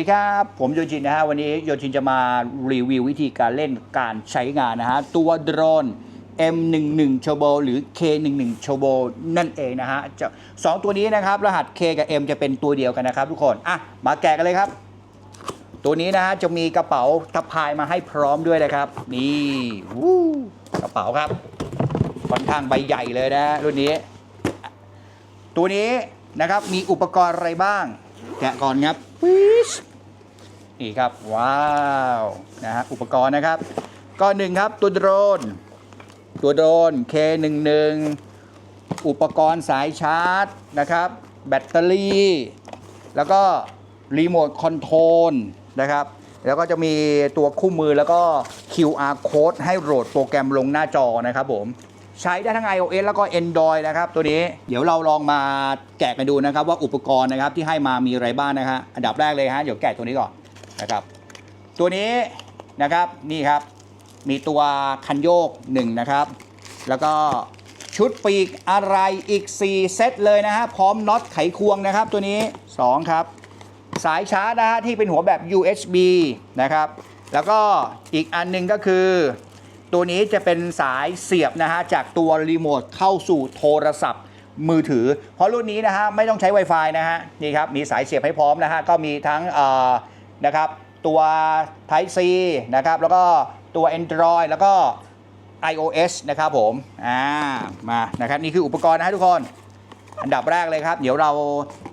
ดีครับ ผมโยชินนะฮะวันนี้โยชินจะมารีวิววิธีการเล่นการใช้งานนะฮะตัวโดรน M11 Turbo หรือ K11 Turbo นั่นเองนะฮะจะสองตัวนี้นะครับ รหัส K กับ M จะเป็นตัวเดียวกันนะครับทุกคน อะ มาแกะกันเลยครับ ตัวนี้นะฮะจะมีกระเป๋าสะพายมาให้พร้อมด้วยนะครับ นี่วู้กระเป๋าครับค่อนข้างใบใหญ่เลยนะรุ่นนี้ ตัวนี้นะครับมีอุปกรณ์อะไรบ้าง แกะก่อนครับวิช นี่ครับ ว้าวนะฮะอุปกรณ์นะครับ ก็หนึ่งครับตัวโดรน ตัวโดรน K11 อุปกรณ์สายชาร์จนะครับ แบตเตอรี่ แล้วก็รีโมทคอนโทรลนะครับ แล้วก็จะมีตัวคู่มือแล้วก็ QR code ให้โหลดโปรแกรมลงหน้าจอนะครับผมใช้ได้ทั้ง iOS แล้วก็ Android นะครับ ตัวนี้เดี๋ยวเราลองมาแกะกันดูนะครับ ว่าอุปกรณ์นะครับที่ให้มามีอะไรบ้างนะฮะอันดับแรกเลยฮะเดี๋ยวแกะตัวนี้ก่อน นะครับ ตัวนี้นะครับนี่ครับมีตัวคันโยก1นะครับ แล้วก็ชุดปีกอะไรอีก 4 เซตเลยนะฮะพร้อมน็อตไขควงนะครับ ตัวนี้ 2 ครับ สายชาร์จนะฮะที่เป็นหัวแบบ USB นะครับ แล้วก็อีกอันหนึงก็คือ ตัวนี้จะเป็นสายเสียบนะฮะจากตัวรีโมทเข้าสู่โทรศัพท์มือถือ เพราะรุ่นนี้นะฮะไม่ต้องใช้ Wi-Fi นะฮะนี่ครับมีสายเสียบให้พร้อมนะฮะก็มีทั้งอ นะครับ ตัว Type C นะครับ แล้วก็ตัว Android แล้วก็ iOS นะครับผม อ่า มานะครับ นี่คืออุปกรณ์นะฮะทุกคน อันดับแรกเลยครับ เดี๋ยวเรา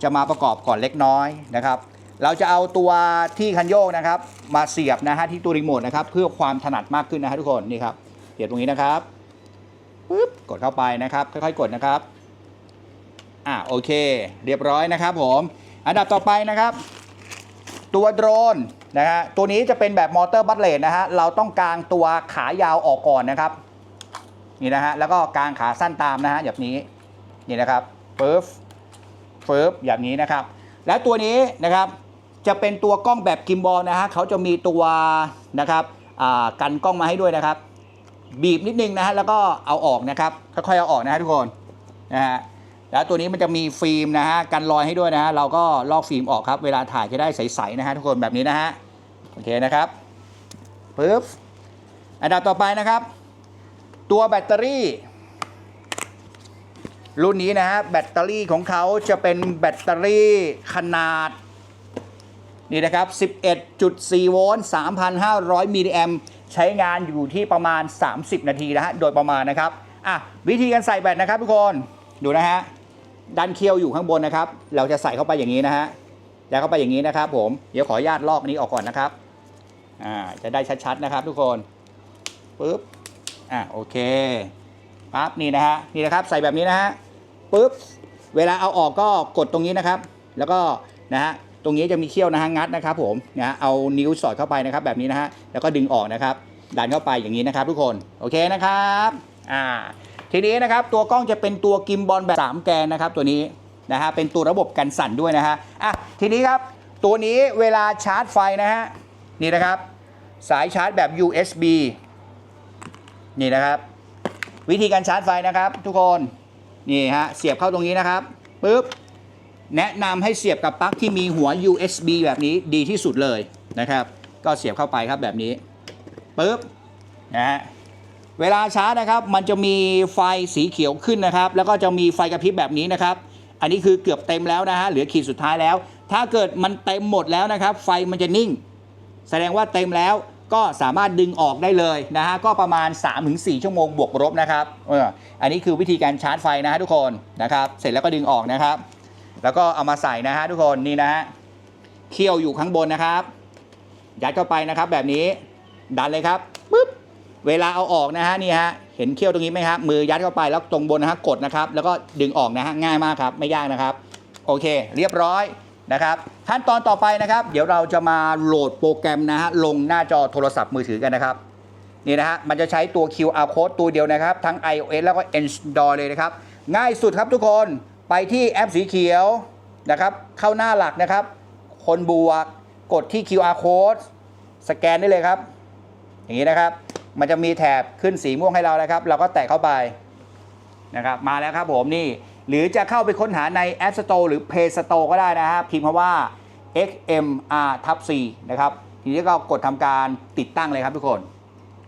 จะมาประกอบก่อนเล็กน้อยนะครับ เราจะเอาตัวที่คันโยกนะครับ มาเสียบนะฮะที่ตัวรีโมทนะครับ เพื่อความถนัดมากขึ้นนะฮะทุกคน นี่ครับเสียบตรงนี้นะครับปึ๊บ กดเข้าไปนะครับ ค่อยๆ กดนะครับ อ่า โอเค เรียบร้อยนะครับผม อันดับต่อไปนะครับ ตัวโดรนนะฮะตัวนี้จะเป็นแบบมอเตอร์บัตเลตนะฮะเราต้องกางตัวขายาวออกก่อนนะครับนี่นะฮะแล้วก็กางขาสั้นตามนะฮะแบบนี้นี่นะครับปึ๊บปึ๊บแบบนี้นะครับ และตัวนี้นะครับจะเป็นตัวกล้องแบบกิมบอลนะฮะเขาจะมีตัวนะครับอ่ากันกล้องมาให้ด้วยนะครับ บีบนิดนึงนะฮะแล้วก็เอาออกนะครับค่อยๆเอาออกนะฮะทุกคนนะฮะ แล้วตัวนี้มันจะมีฟิล์มนะฮะกันรอยให้ด้วยนะฮะเราก็ลอกฟิล์มออกครับเวลาถ่ายจะได้ใสๆนะฮะทุกคนแบบนี้นะฮะโอเคนะครับปึ๊บอันดับต่อไปนะครับ ตัวแบตเตอรี่ รุ่นนี้นะฮะแบตเตอรี่ของเขาจะเป็นแบตเตอรี่ขนาดนี่นะครับ 11.4 โวลต์ 3,500 มิลลิแอมใช้งานอยู่ที่ประมาณ 30 นาทีนะฮะ โดยประมาณนะครับ อะ วิธีการใส่แบตนะครับทุกคน ดูนะฮะ ดันเคียวอยู่ข้างบนนะครับ เราจะใส่เข้าไปอย่างนี้นะฮะแล้วเข้าไปอย่างนี้นะครับผม เดี๋ยวขออนุญาตลอกอันนี้ออกก่อนนะครับ อ่า จะได้ชัดๆนะครับ ทุกคน ปึ๊บ อะโอเค ปั๊บนี่นะฮะ นี่นะครับ ใส่แบบนี้นะฮะปุ๊บ เวลาเอาออกก็กดตรงนี้นะครับ แล้วก็นะฮะ ตรงนี้จะมีเขี้ยวนะฮะงัดนะครับ ผมนะฮะเอานิ้วสอดเข้าไปนะครับ แบบนี้นะฮะ แล้วก็ดึงออกนะครับ ดันเข้าไปอย่างนี้นะครับ ทุกคน โอเคนะครับ อ่า ทีนี้นะครับตัวกล้องจะเป็นตัวกิมบอลแบบ 3 แกนนะครับตัวนี้นะฮะเป็นตัวระบบกันสั่นด้วยนะฮะอะทีนี้ครับตัวนี้เวลาชาร์จไฟนะฮะนี่นะครับ สายชาร์จแบบ USB นี่นะครับ วิธีการชาร์จไฟนะครับ ทุกคนนี่ฮะเสียบเข้าตรงนี้นะครับปุ๊บแนะนำให้เสียบกับปลั๊กที่มีหัว USB แบบนี้ดีที่สุดเลยนะครับ ก็เสียบเข้าไปครับแบบนี้ปุ๊บนะฮะ เวลาชาร์จนะครับ มันจะมีไฟสีเขียวขึ้นนะครับ แล้วก็จะมีไฟกระพริบแบบนี้นะครับ อันนี้คือเกือบเต็มแล้วนะฮะเหลือขีดสุดท้ายแล้ว ถ้าเกิดมันเต็มหมดแล้วนะครับ ไฟมันจะนิ่ง แสดงว่าเต็มแล้วก็สามารถดึงออกได้เลยนะฮะก็ประมาณ 3-4 ชั่วโมงบวกลบนะครับเอออันนี้คือวิธีการชาร์จไฟนะฮะทุกคนนะครับเสร็จแล้วก็ดึงออกนะครับ แล้วก็เอามาใส่นะฮะทุกคนนี่นะฮะเคี่ยวอยู่ข้างบนนะครับ ยัดเข้าไปนะครับแบบนี้ดันเลยครับปึ๊บ เวลาเอาออกนะฮะนี่ฮะเห็นเคี่ยวตรงนี้ไหมครับมือยัดเข้าไปแล้วตรงบนนะฮะกดนะครับ แล้วก็ดึงออกนะฮะง่ายมากครับไม่ยากนะครับ โอเค เรียบร้อยนะครับขั้นตอนต่อไปนะครับ เดี๋ยวเราจะมาโหลดโปรแกรมนะฮะลงหน้าจอโทรศัพท์มือถือกันนะครับนี่นะฮะมันจะใช้ตัว QR code ตัวเดียวนะครับ ทั้ง iOS แล้วก็ Android เลยนะครับ ง่ายสุดครับทุกคนไปที่แอปสีเขียวนะครับ เข้าหน้าหลักนะครับ คนบวกกดที่ QR code สแกนได้เลยครับ อย่างนี้นะครับ มันจะมีแถบขึ้นสีม่วงให้เรานะครับ เราก็แตะเข้าไปนะครับมาแล้วครับผมนี่หรือจะเข้าไปค้นหาใน App Store หรือ Play Store ก็ได้นะฮะพิมพ์คำว่า XMR ทับ C นะครับทีนี้ก็กดทำการติดตั้งเลยครับทุกคน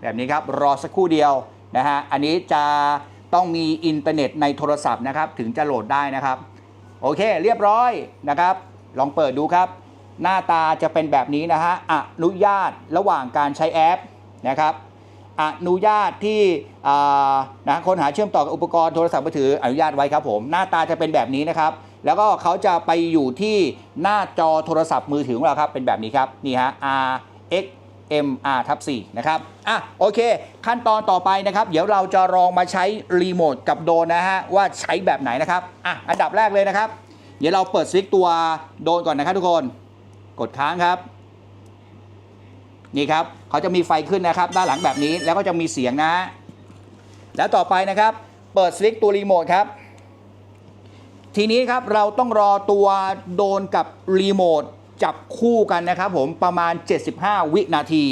แบบนี้ครับรอสักครู่เดียวนะฮะอันนี้จะต้องมีอินเทอร์เน็ตในโทรศัพท์นะครับถึงจะโหลดได้นะครับ โอเคเรียบร้อยนะครับ ลองเปิดดูครับ หน้าตาจะเป็นแบบนี้นะฮะอนุญาตระหว่างการใช้แอปนะครับ อนุญาตที่นะคนหาเชื่อมต่อกับอุปกรณ์โทรศัพท์มือถืออนุญาตไว้ครับผมหน้าตาจะเป็นแบบนี้นะครับ แล้วก็เขาจะไปอยู่ที่หน้าจอโทรศัพท์มือถือของเราครับเป็นแบบนี้ครับนี่ฮะ R X M R ทับ4นะครับ อะ โอเค ขั้นตอนต่อไปนะครับ เดี๋ยวเราจะลองมาใช้รีโมทกับโดนนะฮะ ว่าใช้แบบไหนนะครับ อะ อันดับแรกเลยนะครับ เดี๋ยวเราเปิดสวิตช์ตัวโดนก่อนนะครับทุกคน กดค้างครับ นี่ครับเขาจะมีไฟขึ้นนะครับ ด้านหลังแบบนี้แล้วก็จะมีเสียงนะ แล้วต่อไปนะครับ เปิดสวิตช์ตัวรีโมทครับ ทีนี้ครับเราต้องรอตัวโดนกับรีโมทจับคู่กันนะครับผมประมาณ 75 วินาที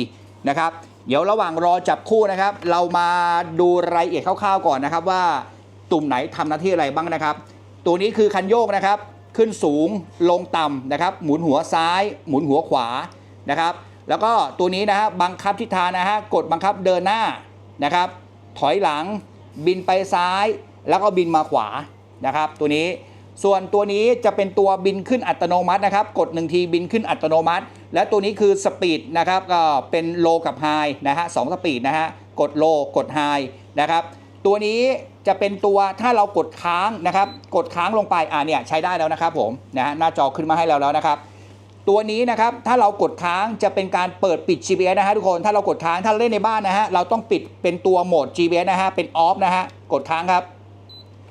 นะครับ เดี๋ยวระหว่างรอจับคู่นะครับ เรามาดูรายละเอียดคร่าวๆก่อนนะครับ ว่าตุ่มไหนทำหน้าที่อะไรบ้างนะครับ ตัวนี้คือคันโยกนะครับ ขึ้นสูงลงต่ำนะครับ หมุนหัวซ้าย หมุนหัวขวานะครับ แล้วก็ตัวนี้นะฮะบังคับทิศทางนะฮะกดบังคับเดินหน้านะครับ ถอยหลังบินไปซ้าย แล้วก็บินมาขวานะครับ ตัวนี้ส่วนตัวนี้จะเป็นตัวบินขึ้นอัตโนมัตินะครับ กด1ทีบินขึ้นอัตโนมัติ และตัวนี้คือสปีดนะครับก็เป็นโลกับไฮนะฮะสองสปีดนะฮะกดโลกดไฮนะครับ ตัวนี้จะเป็นตัวถ้าเรากดค้างนะครับ กดค้างลงไปอ่าเนี่ยใช้ได้แล้วนะครับผมนะฮะหน้าจอขึ้นมาให้เราแล้วนะครับ ตัวนี้นะครับถ้าเรากดค้างจะเป็นการเปิดปิด GPS นะฮะทุกคนถ้าเรากดค้างถ้าเล่นในบ้านนะฮะเราต้องปิดเป็นตัวโหมด GPS นะฮะเป็นออฟนะฮะกดค้างครับ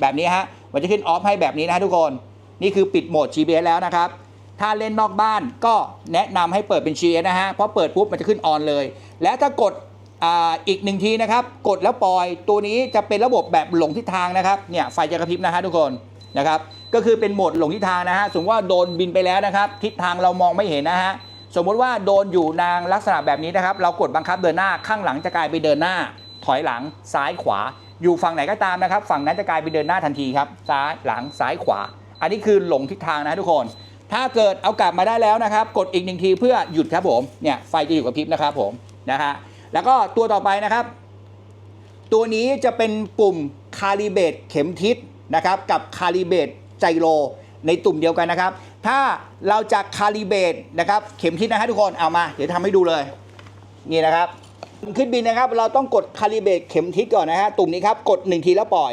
แบบนี้ฮะมันจะขึ้นออฟให้แบบนี้นะฮะทุกคนนี่คือปิดโหมด GPS แล้วนะครับถ้าเล่นนอกบ้านก็แนะนำให้เปิดเป็น GPS นะฮะเพราะเปิดปุ๊บมันจะขึ้นออนเลย และถ้ากดอีกหนึ่งทีนะครับ กดแล้วปล่อยตัวนี้จะเป็นระบบแบบหลงทิศทางนะครับเนี่ยไฟจะกระพริบนะฮะทุกคนนะครับ ก็คือเป็นโหมดหลงทิศทางนะฮะ สมมติว่าโดนบินไปแล้วนะครับ ทิศทางเรามองไม่เห็นนะฮะ สมมุติว่าโดนอยู่นางลักษณะแบบนี้นะครับ เรากดบังคับเดินหน้า ข้างหลังจะกลายไปเดินหน้า ถอยหลัง ซ้ายขวา อยู่ฝั่งไหนก็ตามนะครับ ฝั่งนั้นจะกลายไปเดินหน้าทันทีครับ ซ้ายหลัง ซ้ายขวา อันนี้คือหลงทิศทางนะทุกคน ถ้าเกิดเอากลับมาได้แล้วนะครับ กดอีกหนึ่งทีเพื่อหยุดครับผม เนี่ยไฟจะอยู่กับพริบนะครับผมนะฮะ แล้วก็ตัวต่อไปนะครับ ตัวนี้จะเป็นปุ่มคาลิเบตเข็มทิศนะครับ กับคาลิเบต ไจโรในตุ่มเดียวกันนะครับ ถ้าเราจะคาลิเบตนะครับ เข็มทิศนะฮะทุกคนเอามา เดี๋ยวทำให้ดูเลย นี่นะครับขึ้นบินนะครับ เราต้องกดคาลิเบตเข็มทิศก่อนนะฮะตุ่มนี้ครับกด 1 ทีแล้วปล่อย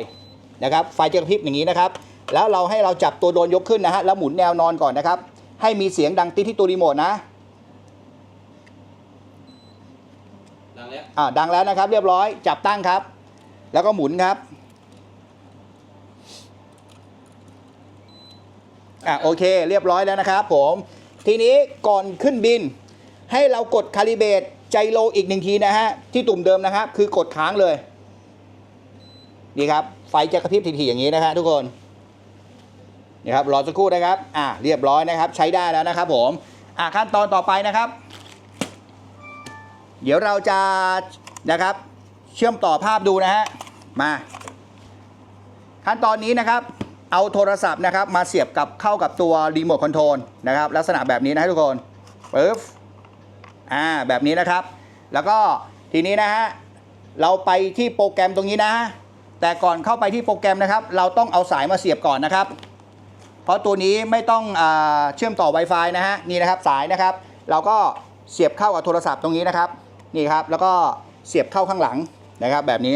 นะครับไฟจะกระพริบอย่างนี้นะครับ แล้วเราให้เราจับตัวโดนยกขึ้นนะฮะแล้วหมุนแนวนอนก่อนนะครับ ให้มีเสียงดังติดที่ตัวรีโมทนะดังแล้วอ่าดังแล้วนะครับ เรียบร้อยจับตั้งครับ แล้วก็หมุนครับ อ่าโอเค เรียบร้อยแล้วนะครับผม ทีนี้ก่อนขึ้นบิน ให้เรากดคาลิเบตใจโลอีกหนึ่งทีนะฮะ ที่ตุ่มเดิมนะครับ คือกดค้างเลยนี่ครับ ไฟจะกระพริบทีๆอย่างนี้นะฮะทุกคนนี่ครับรอสักครู่นะครับ อ่าเรียบร้อยนะครับ ใช้ได้แล้วนะครับผม อ่าขั้นตอนต่อไปนะครับ เดี๋ยวเราจะนะครับ เชื่อมต่อภาพดูนะฮะ มา ขั้นตอนนี้นะครับ เอาโทรศัพท์นะครับมาเสียบกับเข้ากับตัวรีโมทคอนโทรลนะครับลักษณะแบบนี้นะทุกคนปึ๊บอ่าแบบนี้นะครับ แล้วก็ทีนี้นะฮะเราไปที่โปรแกรมตรงนี้นะฮะแต่ก่อนเข้าไปที่โปรแกรมนะครับ เราต้องเอาสายมาเสียบก่อนนะครับ เพราะตัวนี้ไม่ต้องอเชื่อมต่อ Wi-Fi นะฮะนี่นะครับสายนะครับ เราก็เสียบเข้ากับโทรศัพท์ตรงนี้นะครับนี่ครับแล้วก็เสียบเข้าข้างหลังนะครับแบบนี้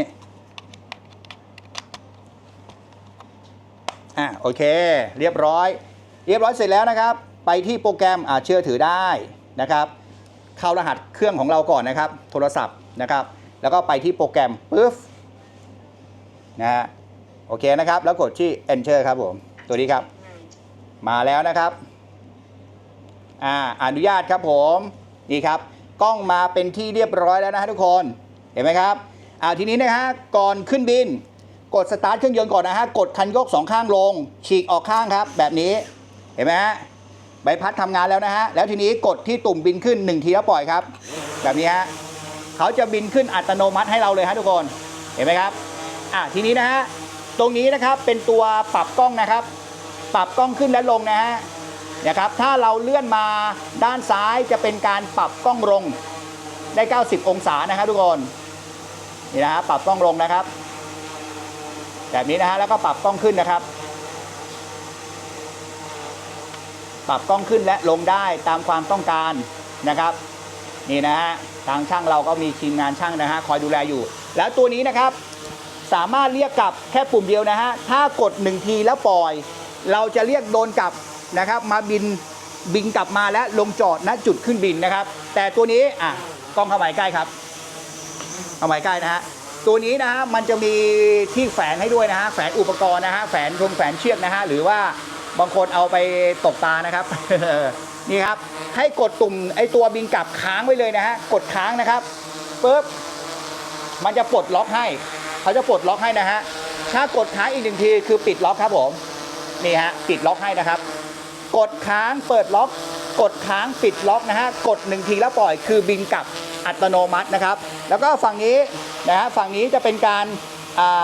อะโอเค เรียบร้อย เรียบร้อยเสร็จแล้วนะครับ ไปที่โปรแกรมอ่าเชื่อถือได้นะครับ เข้ารหัสเครื่องของเราก่อนนะครับ โทรศัพท์นะครับ แล้วก็ไปที่โปรแกรมปึ๊บนะฮะโอเคนะครับ แล้วกดที่ enter ครับผมตัวนี้ครับ มาแล้วนะครับอ่าอนุญาตครับผมนี่ครับกล้องมาเป็นที่เรียบร้อยแล้วนะฮะทุกคนเห็นไหมครับอ่าทีนี้นะฮะก่อนขึ้นบิน กดสตาร์ทเครื่องยนต์ก่อนนะฮะ กดคันโยกสองข้างลง ฉีกออกข้างครับ แบบนี้ เห็นไหมฮะ ใบพัดทำงานแล้วนะฮะ แล้วทีนี้กดที่ตุ่มบินขึ้นหนึ่งทีแล้วปล่อยครับ แบบนี้ฮะเขาจะบินขึ้นอัตโนมัติให้เราเลยฮะทุกคน เห็นไหมครับ อะทีนี้นะฮะ ตรงนี้นะครับเป็นตัวปรับกล้องนะครับ ปรับกล้องขึ้นและลงนะฮะนะครับ ถ้าเราเลื่อนมาด้านซ้ายจะเป็นการปรับกล้องลงได้ 90 องศานะครับทุกคน นี่นะฮะ ปรับกล้องลงนะครับ แบบนี้นะฮะแล้วก็ปรับกล้องขึ้นนะครับ ปรับกล้องขึ้นและลงได้ตามความต้องการนะครับ นี่นะฮะทางช่างเราก็มีทีมงานช่างนะฮะคอยดูแลอยู่ แล้วตัวนี้นะครับ สามารถเรียกกลับแค่ปุ่มเดียวนะฮะถ้ากดหนึ่งทีแล้วปล่อย เราจะเรียกโดนกลับนะครับ มาบินบินกลับมาและลงจอดณจุดขึ้นบินนะครับ แต่ตัวนี้อะกล้องเข้ามาใกล้ครับเอาไว้ใกล้นะฮะ ตัวนี้นะฮะมันจะมีที่แฝงให้ด้วยนะฮะแฝงอุปกรณ์นะฮะแฝงทงแฝงเชือกนะฮะหรือว่าบางคนเอาไปตกปลานะครับ นี่ครับให้กดตุ่มไอตัวบินกลับค้างไว้เลยนะฮะกดค้างนะครับปุ๊บมันจะปลดล็อกให้ เขาจะปลดล็อกให้นะฮะถ้ากดค้างอีกหนึ่งทีคือปิดล็อกครับผมนี่ฮะปิดล็อกให้นะครับ กดค้างเปิดล็อก กดค้างปิดล็อกนะฮะกดหนึ่งทีแล้วปล่อยคือบินกลับ อัตโนมัตินะครับ แล้วก็ฝั่งนี้นะฮะฝั่งนี้จะเป็นการ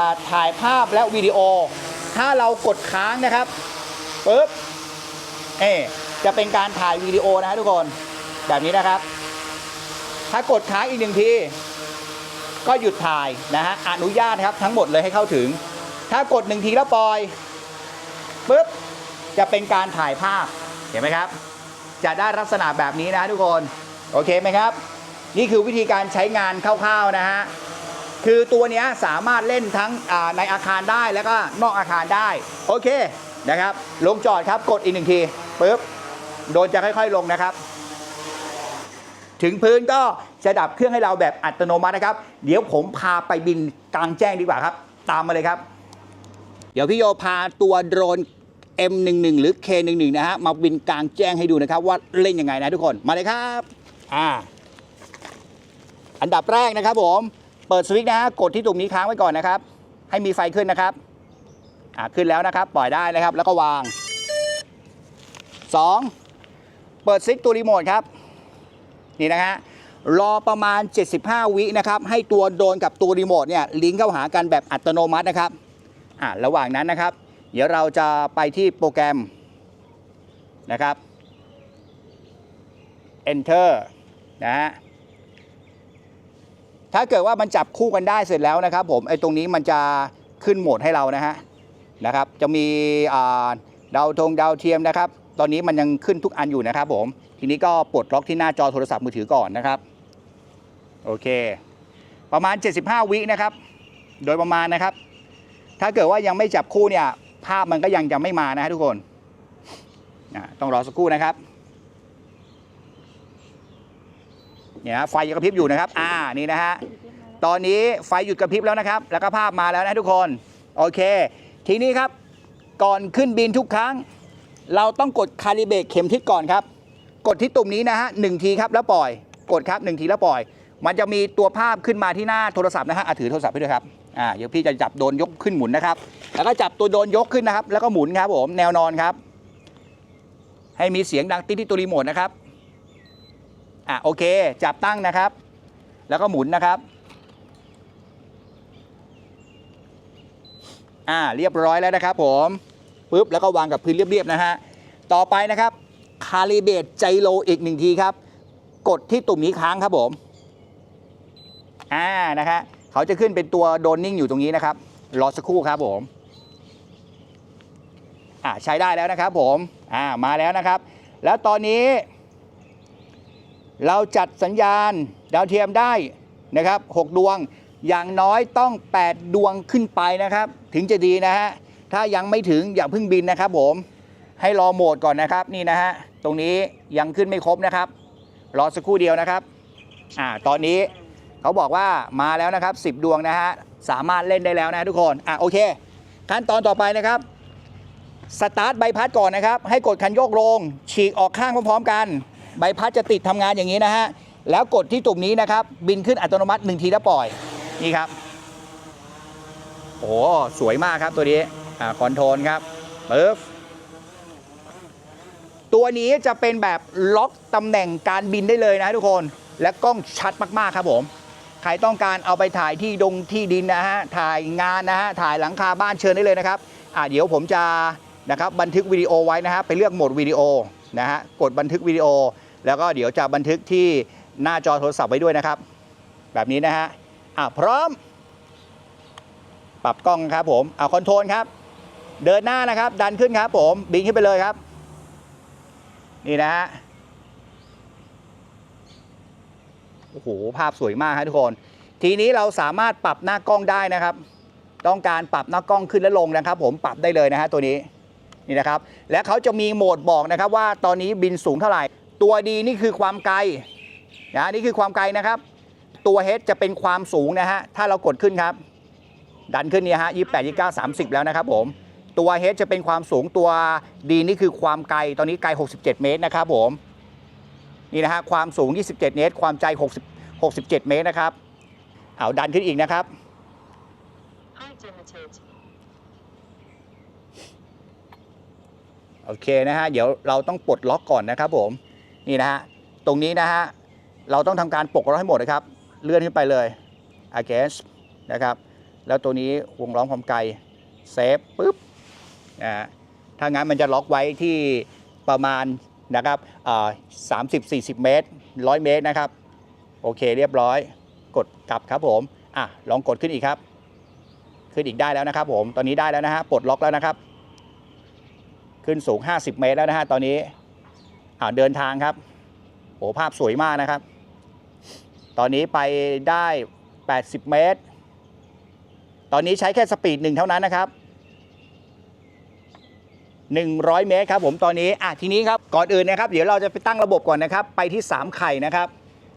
าถ่ายภาพและวิดีโอ ถ้าเรากดค้างนะครับปุ๊บเอจะเป็นการถ่ายวิดีโอนะฮะทุกคนแบบนี้นะครับ ถ้ากดค้างอีกหนึ่งทีก็หยุดถ่ายนะฮะอนุญาตครับทั้งหมดเลยให้เข้าถึง ถ้ากดหนึ่งทีแล้วปล่อยปุ๊บจะเป็นการถ่ายภาพเห็นไหมครับ จะได้ลักษณะแบบนี้นะทุกคน โอเคไหมครับ นี่คือวิธีการใช้งานคร่าวๆนะฮะคือตัวนี้สามารถเล่นทั้งในอาคารได้แล้วก็นอกอาคารได้ โอเคนะครับ ลงจอดครับกดอีกหนึ่งทีปุ๊บโดนจะค่อยๆลงนะครับ ถึงพื้นก็จะดับเครื่องให้เราแบบอัตโนมัตินะครับ เดี๋ยวผมพาไปบินกลางแจ้งดีกว่าครับ ตามมาเลยครับ เดี๋ยวพี่โยพาตัวโดรน M11 หรือ K11 นะฮะมาบินกลางแจ้งให้ดูนะครับ ว่าเล่นยังไงนะทุกคนมาเลยครับ อ่า อันดับแรกนะครับผม เปิดสวิตช์นะฮะกดที่ตุ่มนี้ค้างไว้ก่อนนะครับ ให้มีไฟขึ้นนะครับอ่าขึ้นแล้วนะครับ ปล่อยได้นะครับ แล้วก็วาง 2. เปิดซิกตัวรีโมทครับ นี่นะฮะรอประมาณ 75 วินะครับ ให้ตัวโดนกับตัวรีโมทเนี่ยลิงก์เข้าหากันแบบอัตโนมัตินะครับอ่าระหว่างนั้นนะครับ เดี๋ยวเราจะไปที่โปรแกรมนะครับ enter นะฮะ ถ้าเกิดว่ามันจับคู่กันได้เสร็จแล้วนะครับผมไอ้ตรงนี้มันจะขึ้นโหมดให้เรานะฮะนะครับ จะมีดาวธงดาวเทียมนะครับ ตอนนี้มันยังขึ้นทุกอันอยู่นะครับ ผม ทีนี้ก็ปลดล็อกที่หน้าจอโทรศัพท์มือถือก่อนนะครับ โอเค ประมาณ 75 วินะครับ โดยประมาณนะครับ ถ้าเกิดว่ายังไม่จับคู่เนี่ย ภาพมันก็ยังจะไม่มานะฮะทุกคน ต้องรอสักครู่นะครับ เนี่ยไฟยังกระพริบอยู่นะครับ อ่านี่นะฮะตอนนี้ไฟหยุดกระพริบแล้วนะครับ แล้วก็ภาพมาแล้วนะทุกคน โอเค ทีนี้ครับก่อนขึ้นบินทุกครั้ง เราต้องกดคาลิเบรตเข็มทิศก่อนครับ กดที่ตุ่มนี้นะฮะหนึ่งทีครับแล้วปล่อย กดครับหนึ่งทีแล้วปล่อย มันจะมีตัวภาพขึ้นมาที่หน้าโทรศัพท์นะฮะอะถือโทรศัพท์ไปด้วยครับอ่าเดี๋ยวพี่จะจับโดนยกขึ้นหมุนนะครับ แล้วก็จับตัวโดนยกขึ้นนะครับ แล้วก็หมุนครับผมแนวนอนครับ ให้มีเสียงดังติ๊ดที่ตัวรีโมทนะครับ อะโอเค จับตั้งนะครับ แล้วก็หมุนนะครับ อ่าเรียบร้อยแล้วนะครับผมปุ๊บแล้วก็วางกับพื้นเรียบๆนะฮะต่อไปนะครับคาลิเบตใจโลอีกหนึ่งทีครับ กดที่ตุ่มนี้ค้างครับผมอ่านะฮะเขาจะขึ้นเป็นตัวโดนนิ่งอยู่ตรงนี้นะครับรอสักครู่ครับผมอ่าใช้ได้แล้วนะครับผมอ่ามาแล้วนะครับ แล้วตอนนี้ เราจัดสัญญาณดาวเทียมได้นะครับ6ดวงอย่างน้อยต้อง 8 ดวงขึ้นไปนะครับ ถึงจะดีนะฮะถ้ายังไม่ถึงอย่าเพิ่งบินนะครับผมให้รอโหมดก่อนนะครับนี่นะฮะตรงนี้ยังขึ้นไม่ครบนะครับ รอสักครู่เดียวนะครับอ่าตอนนี้เขาบอกว่ามาแล้วนะครับ 10 ดวงนะฮะสามารถเล่นได้แล้วนะทุกคนอะโอเค ขั้นตอนต่อไปนะครับสตาร์ทใบพัดก่อนนะครับ ให้กดคันโยกลง ฉีกออกข้างพร้อมๆกัน ใบพัดจะติดทำงานอย่างนี้นะฮะ แล้วกดที่ตุ่มนี้นะครับ บินขึ้นอัตโนมัติหนึ่งทีแล้วปล่อย นี่ครับ โอ้ สวยมากครับตัวนี้ อ่า คอนโทรลครับปึ๊บตัวนี้จะเป็นแบบล็อกตำแหน่งการบินได้เลยนะทุกคน และกล้องชัดมากๆครับผม ใครต้องการเอาไปถ่ายที่ดงที่ดินนะฮะ ถ่ายงานนะฮะ ถ่ายหลังคาบ้านเชิญได้เลยนะครับ อ่าเดี๋ยวผมจะนะครับบันทึกวิดีโอไว้นะฮะ ไปเลือกโหมดวิดีโอ นะฮะกดบันทึกวิดีโอ แล้วก็เดี๋ยวจะบันทึกที่หน้าจอโทรศัพท์ไว้ด้วยนะครับ แบบนี้นะฮะอะพร้อม ปรับกล้องครับผมเอาคอนโทรลครับ เดินหน้านะครับ ดันขึ้นครับผมบินขึ้นไปเลยครับ นี่นะฮะโอ้โหภาพสวยมากครับทุกคน ทีนี้เราสามารถปรับหน้ากล้องได้นะครับ ต้องการปรับหน้ากล้องขึ้นและลงนะครับ ผมปรับได้เลยนะฮะตัวนี้ นี่นะครับ และเขาจะมีโหมดบอกนะครับว่าตอนนี้บินสูงเท่าไหร่ ตัวดีนี่คือความไกลนะนี่คือความไกลนะครับ ตัว H จะเป็นความสูงนะฮะถ้าเรากดขึ้นครับ ดันขึ้นเนี่ยฮะยี่แปดยี่เก้าสามสิบแล้วนะครับผมตัว H จะเป็นความสูงตัวดีนี่คือความไกลตอนนี้ไกล 67 เมตรนะครับผมนี่นะฮะความสูง 27 เมตร ความใจ 60 67 เมตรนะครับ เอาดันขึ้นอีกนะครับ โอเคนะฮะเดี๋ยวเราต้องปลดล็อกก่อนนะครับผมนี่นะฮะตรงนี้นะฮะเราต้องทำการปลดล็อกให้หมดนะครับ เลื่อนขึ้นไปเลย against นะครับแล้วตัวนี้วงล้อมความไกลเซฟปุ๊บนะฮะถ้างั้นมันจะล็อกไว้ที่ประมาณนะครับสามสิบสี่สิบเมตรร้อยเมตรนะครับ โอเคเรียบร้อยกดกลับครับผมอะลองกดขึ้นอีกครับ ขึ้นอีกได้แล้วนะครับผมตอนนี้ได้แล้วนะฮะปลดล็อกแล้วนะครับ ขึ้นสูง 50 เมตรแล้วนะฮะตอนนี้เดินทางครับโอ้ภาพสวยมากนะครับ ตอนนี้ไปได้ 80 เมตร ตอนนี้ใช้แค่สปีดหนึ่งเท่านั้นนะครับ 100 เมตรครับผมตอนนี้อะทีนี้ครับก่อนอื่นนะครับ เดี๋ยวเราจะไปตั้งระบบก่อนนะครับ ไปที่ 3 ไข่นะครับ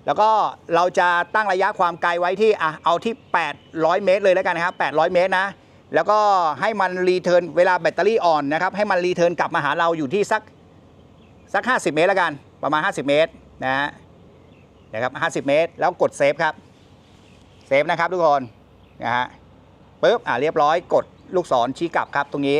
แล้วก็เราจะตั้งระยะความไกลไว้ที่อะเอาที่ 800 เมตรเลยแล้วกันนะครับ 800 เมตรนะ แล้วก็ให้มันรีเทิร์นเวลาแบตเตอรี่อ่อนนะครับ ให้มันรีเทิร์นกลับมาหาเราอยู่ที่สักสัก 50 เมตรแล้วกัน ประมาณ 50 เมตรนะฮะนะครับ 50 เมตร แล้วกดเซฟครับ เซฟนะครับทุกคนนะฮะปุ๊บอ่าเรียบร้อยกดลูกศรชี้กลับครับตรงนี้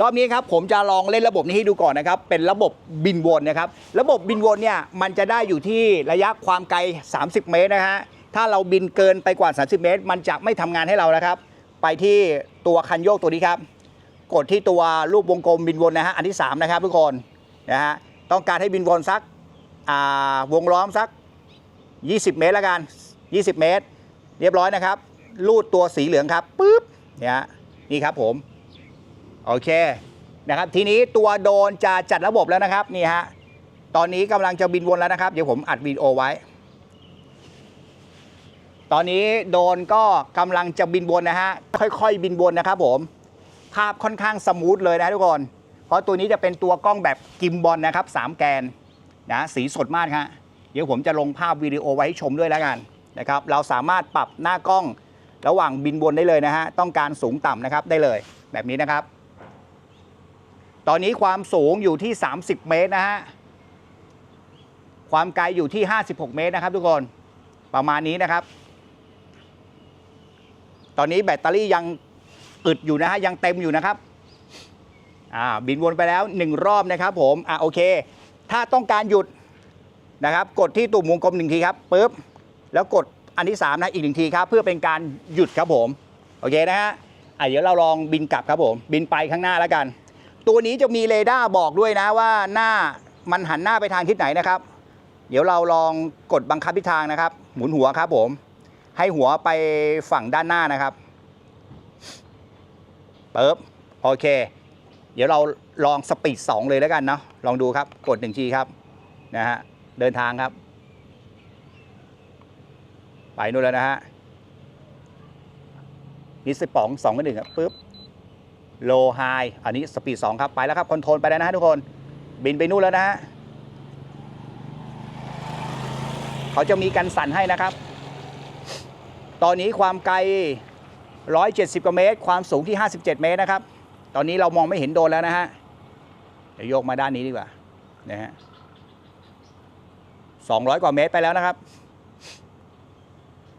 รอบนี้ครับผมจะลองเล่นระบบนี้ให้ดูก่อนนะครับ เป็นระบบบินวนนะครับ ระบบบินวนเนี่ยมันจะได้อยู่ที่ระยะความไกล 30 เมตรนะฮะถ้าเราบินเกินไปกว่า 30 เมตร มันจะไม่ทำงานให้เรานะครับ ไปที่ตัวคันโยกตัวนี้ครับ กดที่ตัวรูปวงกลมบินวนนะฮะอันที่ 3 นะครับทุกคนนะฮะต้องการให้บินวนสักวงล้อมสัก 20 เมตรละกัน 20 เมตร เรียบร้อยนะครับ ลูดตัวสีเหลืองครับปุ๊บเนี่ยนี่ครับผมโอเคนะครับทีนี้ตัวโดนจะจัดระบบแล้วนะครับนี่ฮะตอนนี้กำลังจะบินวนแล้วนะครับ เดี๋ยวผมอัดวิดีโอไว้ ตอนนี้โดนก็กำลังจะบินวนนะฮะ ค่อยๆ บินวนนะครับผม ภาพค่อนข้างสมูทเลยนะทุกคน เพราะตัวนี้จะเป็นตัวกล้องแบบกิมบอลนะครับสามแกนนะสีสดมากฮะเดี๋ยวผมจะลงภาพวิดีโอไว้ให้ชมด้วยแล้วกันนะครับ เราสามารถปรับหน้ากล้องระหว่างบินวนได้เลยนะฮะ ต้องการสูงต่ำนะครับได้เลยแบบนี้นะครับ ตอนนี้ความสูงอยู่ที่ 30 เมตรนะฮะ ความไกลอยู่ที่ 56 เมตรนะครับ ทุกคน ประมาณนี้นะครับ ตอนนี้แบตเตอรี่ยังอึดอยู่นะฮะยังเต็มอยู่นะครับอ่าบินวนไปแล้ว 1 รอบนะครับ ผมอ่าโอเค ถ้าต้องการหยุดนะครับ กดที่ตุ่มวงกลมหนึ่งทีครับปึ๊บแล้วกดอันที่3นะอีกหนึ่งทีครับ เพื่อเป็นการหยุดครับผมโอเคนะฮะอะเดี๋ยวเราลองบินกลับครับผม บินไปข้างหน้าแล้วกัน ตัวนี้จะมีเรดาร์บอกด้วยนะว่าหน้ามันหันหน้าไปทางทิศไหนนะครับ เดี๋ยวเราลองกดบังคับทิศทางนะครับ หมุนหัวครับผม ให้หัวไปฝั่งด้านหน้านะครับปึ๊บโอเค เดี๋ยวเราลองสปีด2เลยแล้วกันเนาะลองดูครับกดหนึ่งทีครับนะฮะเดินทางครับ ไปนู่นแล้วนะฮะนี่สปองสองกับหนึ่งครับปึ๊บโลไฮอันนี้สปีด2ครับ ไปแล้วครับคอนโทรลไปแล้วนะฮะทุกคน บินไปนู่นแล้วนะฮะเขาจะมีกันสั่นให้นะครับ ตอนนี้ความไกล 170กว่าเมตร ความสูงที่ 57 เมตรนะครับ ตอนนี้เรามองไม่เห็นโดนแล้วนะฮะเดี๋ยวโยกมาด้านนี้ดีกว่านะฮะ200 กว่าเมตรไปแล้วนะครับ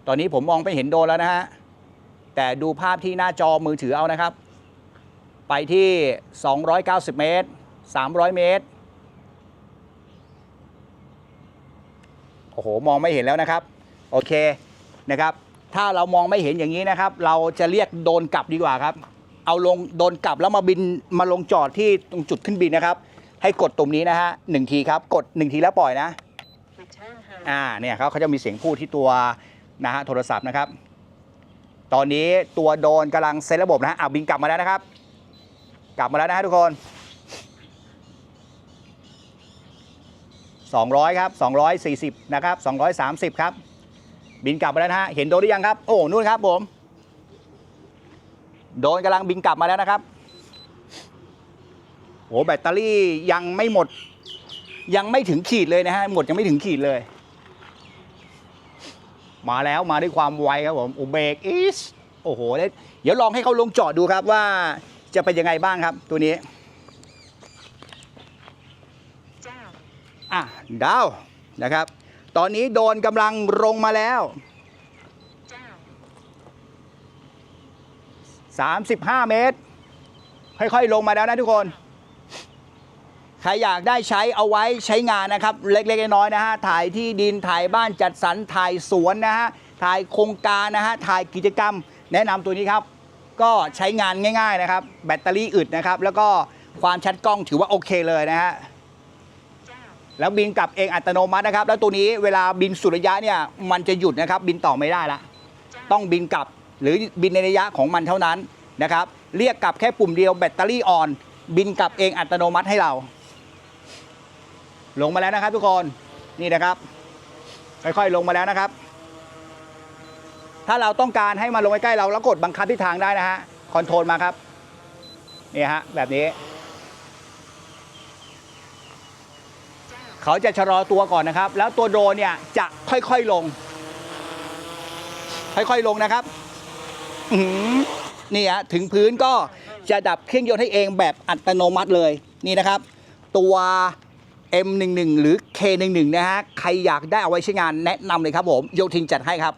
ตอนนี้ผมมองไม่เห็นโดนแล้วนะฮะ แต่ดูภาพที่หน้าจอมือถือเอานะครับ ไปที่ 290 เมตร 300 เมตร โอ้โห มองไม่เห็นแล้วนะครับ โอเคนะครับ ถ้าเรามองไม่เห็นอย่างนี้นะครับ เราจะเรียกโดนกลับดีกว่าครับ เอาลงโดนกลับแล้วมาบินมาลงจอดที่ตรงจุดขึ้นบินนะครับ ให้กดตุ่มนี้นะฮะหนึ่งทีครับ กดหนึ่งทีแล้วปล่อยนะ Return home. อ่าเนี่ยเขาเขาจะมีเสียงพูดที่ตัวนะฮะโทรศัพท์นะครับ ตอนนี้ตัวโดรนกำลังเซตระบบนะฮะอะบินกลับมาแล้วนะครับ กลับมาแล้วนะฮะทุกคน200 ครับ 240 นะครับ 230 ครับ บินกลับมาแล้วนะฮะเห็นโดรนหรือยังครับ โอ้นู่นครับผม โดรนกำลังบินกลับมาแล้วนะครับโอ้แบตเตอรี่ยังไม่หมด ยังไม่ถึงขีดเลยนะฮะหมดยังไม่ถึงขีดเลย มาแล้วมาด้วยความไวครับผมโอเบกอีสโอ้โหเดี๋ยวลองให้เขาลงจอดดูครับว่าจะเป็นยังไงบ้างครับ ตัวนี้ Down. อะดาวนะครับ ตอนนี้โดนกำลังลงมาแล้ว 35 เมตร ค่อยๆลงมาแล้วนะทุกคน ใครอยากได้ใช้เอาไว้ใช้งานนะครับ เล็กๆน้อยๆนะฮะ ถ่ายที่ดินถ่ายบ้านจัดสรรถ่ายสวนนะฮะ ถ่ายโครงการนะฮะ ถ่ายกิจกรรม แนะนำตัวนี้ครับ ก็ใช้งานง่าย ๆนะครับ แบตเตอรี่อึดนะครับ แล้วก็ความชัดกล้องถือว่าโอเคเลยนะฮะ แล้วบินกลับเองอัตโนมัตินะครับ แล้วตัวนี้เวลาบินสุดระยะเนี่ยมันจะหยุดนะครับ บินต่อไม่ได้ละ ต้องบินกลับหรือบินในระยะของมันเท่านั้นนะครับ เรียกกลับแค่ปุ่มเดียวแบตเตอรี่ออน บินกลับเองอัตโนมัติให้เรา ลงมาแล้วนะครับทุกคนนี่นะครับ ค่อยๆลงมาแล้วนะครับ ถ้าเราต้องการให้มาลงใกล้ๆเราแล้วกดบังคับทิศทางได้นะฮะคอนโทรลมาครับนี่ฮะแบบนี้ เขาจะชะลอตัวก่อนนะครับ แล้วตัวโดรนเนี่ยจะค่อยๆลง ค่อยๆลงนะครับอื้อหือนี่ฮะถึงพื้นก็จะดับเครื่องยนต์ให้เองแบบอัตโนมัติเลยนี่นะครับ ตัว M11 หรือ K11 นะฮะใครอยากได้เอาไว้ใช้งานแนะนำเลยครับผมโยทินจัดให้ครับ